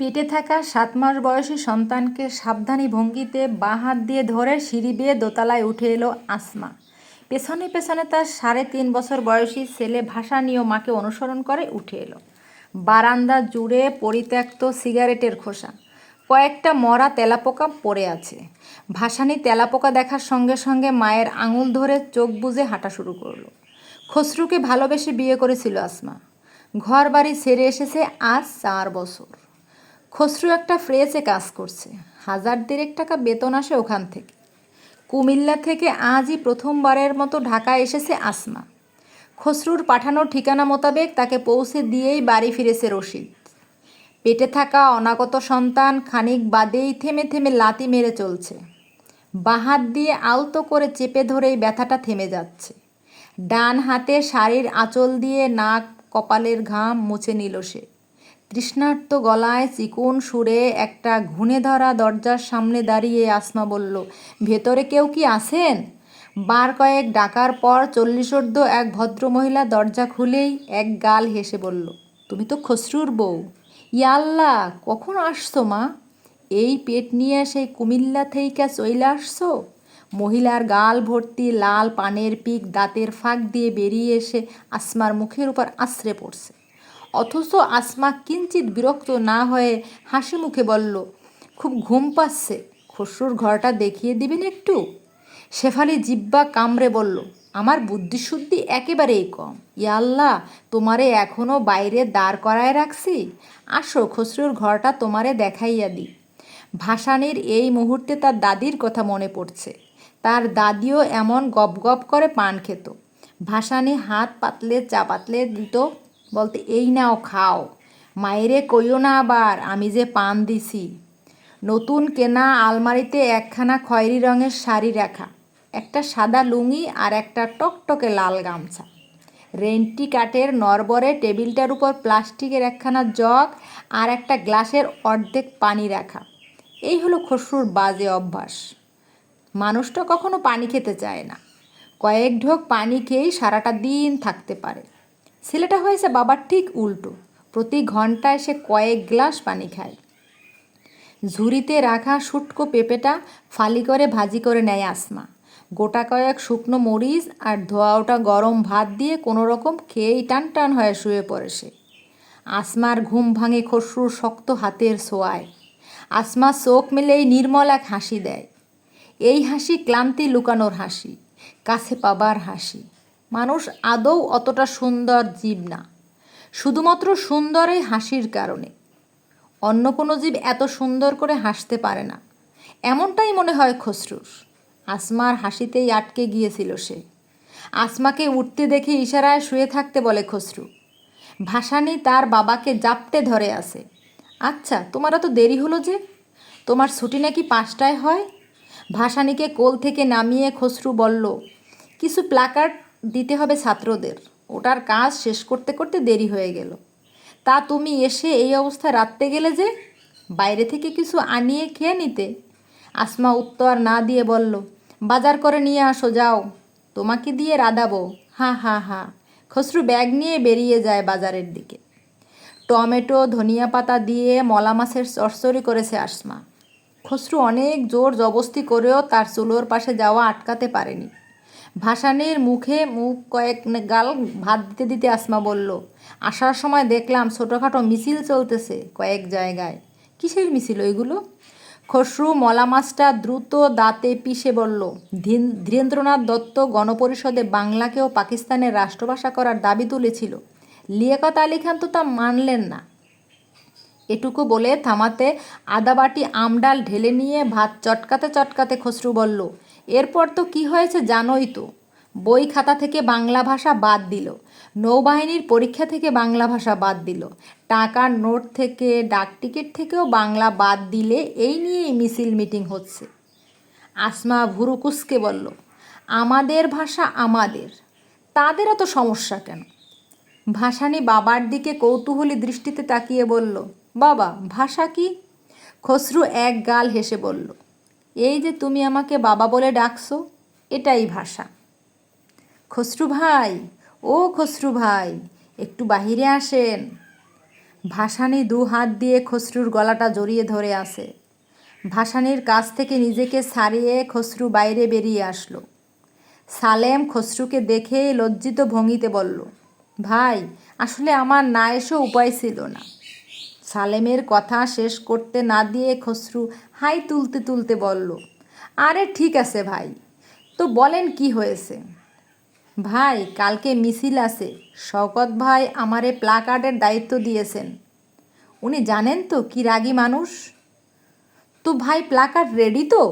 পেটে থাকা সাত মাস বয়সী সন্তানকে সাবধানী ভঙ্গিতে বাঁ হাত দিয়ে ধরে সিঁড়ি বেয়ে দোতলায় উঠে এলো আসমা। পেছনে পেছনে তার সাড়ে তিন বছর বয়সী ছেলে ভাষা নিয়ে মাকে অনুসরণ করে উঠে এলো। বারান্দা জুড়ে পরিত্যক্ত সিগারেটের খোসা। কয়েকটা মরা তেলাপোকা পড়ে আছে। ভাসানি তেলাপোকা দেখার সঙ্গে সঙ্গে মায়ের আঙুল ধরে চোখ বুজে হাঁটা শুরু করল। খসরুকে ভালোবেসে বিয়ে করেছিল আসমা। ঘর বাড়ি ছেড়ে এসেছে আজ চার বছর। খসরু একটা ফ্রেসে কাজ করছে। হাজার দেড়েক টাকা বেতন আসে ওখান থেকে। কুমিল্লা থেকে আজই প্রথমবারের মতো ঢাকায় এসেছে আসমা। খসরুর পাঠানো ঠিকানা মোতাবেক তাকে পৌঁছে দিয়েই বাড়ি ফিরেছে রশিদ। পেটে থাকা অনাগত সন্তান খানিক বাদেই থেমে থেমে লাতি মেরে চলছে। বাহাত দিয়ে আলতো করে চেপে ধরেই ব্যথাটা থেমে যাচ্ছে। ডান হাতে শাড়ির আঁচল দিয়ে নাক কপালের ঘাম মুছে নিল সে। তৃষ্ণার্ত গলায় চিকুন সুরে একটা ঘুণে ধরা দরজার সামনে দাঁড়িয়ে আসমা বলল, ভেতরে কেউ কি আছেন? বার কয়েক ডাকার পর চল্লিশোর্ধ এক ভদ্রমহিলা দরজা খুলেই এক গাল হেসে বলল, তুমি তো খসরুর বউ। ইয়াল্লা, কখন আসছো মা? এই পেট নিয়ে সেই কুমিল্লা থেইকা চইলে আসছো? মহিলার গাল ভর্তি লাল পানের পিক দাঁতের ফাঁক দিয়ে বেরিয়ে এসে আসমার মুখের উপর আশ্রে পড়ছে। অথচ আসমা কিঞ্চিত বিরক্ত না হয়ে হাসি মুখে বলল, খুব ঘুম পাচ্ছে খসরুর ঘরটা দেখিয়ে দিবেন একটু? শেফালি জিব্বা কামড়ে বলল, আমার বুদ্ধিশুদ্ধি একেবারেই কম। ইয়াল্লা তোমারে এখনও বাইরে দাঁড় করায় রাখছি। আসো খসরুর ঘরটা তোমারে দেখাইয়া দিই। ভাসানির এই মুহূর্তে তার দাদির কথা মনে পড়ছে। তার দাদিও এমন গপ গপ করে পান খেত। ভাসানি হাত পাতলে চা পাতলে দিত বলতে, এই নাও, খাও। মায়েরে কইও না আবার, আমি যে পান দিছি। নতুন কেনা আলমারিতে একখানা খয়েরি রঙের শাড়ি রাখা, একটা সাদা লুঙ্গি আর একটা টকটকে লাল গামছা। রেন্টি কাঠের নরবরে টেবিলটার উপর প্লাস্টিকের একখানা জগ আর একটা গ্লাসের অর্ধেক পানি রাখা। এই হলো খসরুর বাজে অভ্যাস। মানুষটা কখনো পানি খেতে চায় না। কয়েক ঢোক পানি খেয়েই সারাটা দিন থাকতে পারে। ছেলেটা হয়েছে বাবার ঠিক উল্টো। প্রতি ঘন্টায় সে কয়েক গ্লাস পানি খায়। ঝুড়িতে রাখা শুটকো পেঁপেটা ফালি করে ভাজি করে নেয় আসমা। গোটা কয়েক শুকনো মরিচ আর ধোয়া ওটা গরম ভাত দিয়ে কোনো রকম খেয়েই টান টান হয়ে শুয়ে পড়ে সে। আসমার ঘুম ভাঙে খসরুর শক্ত হাতের সোয়ায় আসমা চোখ মেলেই নির্মল এক হাসি দেয়। এই হাসি ক্লান্তি লুকানোর হাসি, কাছে পাবার হাসি। মানুষ আদৌ অতটা সুন্দর জীব না। শুধুমাত্র সুন্দর এই হাসির কারণে। অন্য কোনো জীব এত সুন্দর করে হাসতে পারে না। এমনটাই মনে হয় খসরুর। আসমার হাসিতেই আটকে গিয়েছিল সে। আসমাকে উঠতে দেখে ইশারায় শুয়ে থাকতে বলে খসরু, ভাসানি তার বাবাকে জাপটে ধরে আসে আচ্ছা তোমার তো দেরি হলো যে? তোমার ছুটি নাকি পাঁচটায় হয়? ভাসানিকে কোল থেকে নামিয়ে খসরু বলল, কিছু প্লাকার্ড দিতে হবে ছাত্রদের। ওটার কাজ শেষ করতে করতে দেরি হয়ে গেল। তা তুমি এসে এই অবস্থায় রাখতে গেলে যে, বাইরে থেকে কিছু আনিয়ে খেয়ে নিতে। আসমা উত্তর না দিয়ে বলল, বাজার করে নিয়ে আসো, যাও। তোমাকে দিয়ে রাঁধাবো। হা হা হা। খসরু ব্যাগ নিয়ে বেরিয়ে যায় বাজারের দিকে। টমেটো, ধনিয়া পাতা দিয়ে মলা মাছের চরচরি করেছে আসমা। খসরু অনেক জোর জবস্তি করেও তার চুলোর পাশে যাওয়া আটকাতে পারেনি। ভাসানির মুখে মুখ কয়েক গাল ভাত দিতে দিতে আসমা বলল, আসার সময় দেখলাম ছোটোখাটো মিছিল চলতেছে কয়েক জায়গায়। কিসের মিছিল ওইগুলো খসরু মলা মাছটা দ্রুত দাঁতে পিষে বলল ধীরেন্দ্রনাথ দত্ত গণপরিষদে বাংলাকে ও পাকিস্তানের রাষ্ট্রভাষা করার দাবি তুলেছিল। লিয়াকত আলী খান তো তা মানলেন না। এটুকু বলে থামাতে আদাবাটি আমডাল ঢেলে নিয়ে ভাত চটকাতে চটকাতে খসরু বলল এরপর তো কি হয়েছে জানোই তো। বই খাতা থেকে বাংলা ভাষা বাদ দিল। নৌবাহিনীর পরীক্ষা থেকে বাংলা ভাষা বাদ দিল। টাকার নোট থেকে, ডাক টিকিট থেকেও বাংলা বাদ দিলে এই নিয়েই মিছিল মিটিং হচ্ছে। আসমা ভুরুকুসকে বলল, আমাদের ভাষা আমাদের। তাদের এত সমস্যা কেন? ভাসানি বাবার দিকে কৌতূহলী দৃষ্টিতে তাকিয়ে বলল, বাবা, ভাষা কি? খসরু এক গাল হেসে বলল এই যে তুমি আমাকে বাবা বলে ডাকছো, এটাই ভাষা। খসরু ভাই, ও খসরু ভাই, একটু বাহিরে আসেন। ভাসানি দু হাত দিয়ে খসরুর গলাটা জড়িয়ে ধরে আসে ভাসানির কাছ থেকে নিজেকে সারিয়ে খসরু বাইরে বেরিয়ে আসলো। সালেম খসরুকে দেখে লজ্জিত ভঙ্গিতে বলল, ভাই, আসলে আমার না এসে উপায় ছিল না। সালেমের কথা শেষ করতে না দিয়ে খসরু হাই তুলতে তুলতে বলল, আরে ঠিক আছে ভাই, তো বলেন কি হয়েছে? ভাই, কালকে মিছিল আছে, শওকত ভাই আমারে প্লাকার্ডের দায়িত্ব দিয়েছেন। উনি জানেন তো কি রাগী মানুষ? তো ভাই, প্লাকার্ড রেডি তো?